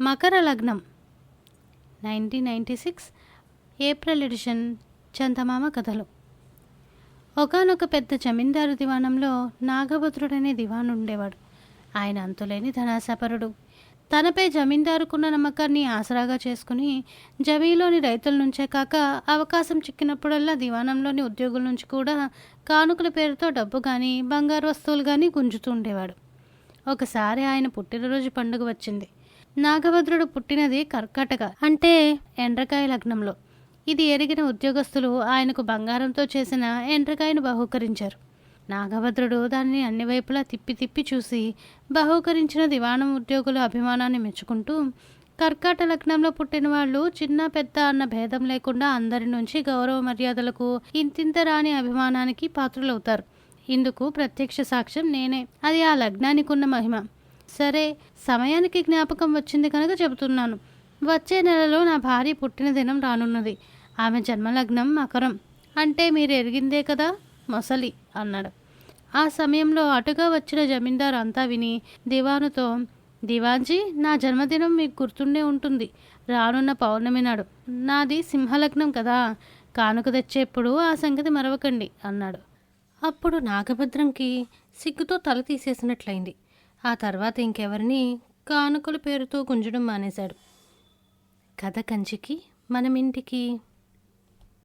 మకర లగ్నం. Nineteen ninety six April edition Chandamama కథలు. ఒకానొక పెద్ద జమీందారు దివాణంలో నాగభద్రుడనే దివాను ఉండేవాడు. ఆయన అంతులేని ధనాసపరుడు తనపై జమీందారుకున్న నమ్మకాన్ని ఆసరాగా చేసుకుని జమీలోని రైతుల నుంచే కాక అవకాశం చిక్కినప్పుడల్లా దివాణంలోని ఉద్యోగుల నుంచి కూడా కానుకల పేరుతో డబ్బు కానీ బంగారు వస్తువులు కానీ గుంజుతూ ఉండేవాడు. ఒకసారి ఆయన పుట్టినరోజు పండుగ వచ్చింది. నాగభద్రుడు పుట్టినది కర్కాటక అంటే ఎండ్రకాయ లగ్నంలో. ఇది ఎరిగిన ఉద్యోగస్తులు ఆయనకు బంగారంతో చేసిన ఎండ్రకాయను బహూకరించారు. నాగభద్రుడు దాన్ని అన్ని వైపులా తిప్పి తిప్పి చూసి బహూకరించిన దివాణం ఉద్యోగుల అభిమానాన్ని మెచ్చుకుంటూ కర్కాట లగ్నంలో పుట్టిన వాళ్ళు చిన్న పెద్ద అన్న భేదం లేకుండా అందరి నుంచి గౌరవ మర్యాదలకు ఇంతింత రాని అభిమానానికి పాత్రులవుతారు. ఇందుకు ప్రత్యక్ష సాక్ష్యం నేనే. అది ఆ లగ్నానికి ఉన్న మహిమ. సరే సమయానికి జ్ఞాపకం వచ్చింది కనుక చెబుతున్నాను. వచ్చే నెలలో నా భార్య పుట్టినదినం రానున్నది. ఆమె జన్మలగ్నం మకరం. అంటే మీరు ఎరిగిందే కదా? మొసలి అన్నాడు. ఆ సమయంలో అటుగా వచ్చిన జమీందారు అంతా విని దివానుతో దివాన్జీ నా జన్మదినం మీకు గుర్తుండే ఉంటుంది. రానున్న పౌర్ణమి నాడు. నాది సింహలగ్నం కదా. కానుక తెచ్చేప్పుడు ఆ సంగతి మరవకండి అన్నాడు. అప్పుడు నాగభద్రంకి సిగ్గుతో తల తీసేసినట్లయింది. ఆ తర్వాత ఇంకెవరిని కానుకల పేరుతో గుంజడం మానేశాడు. కథ కంచికి మనమింటికి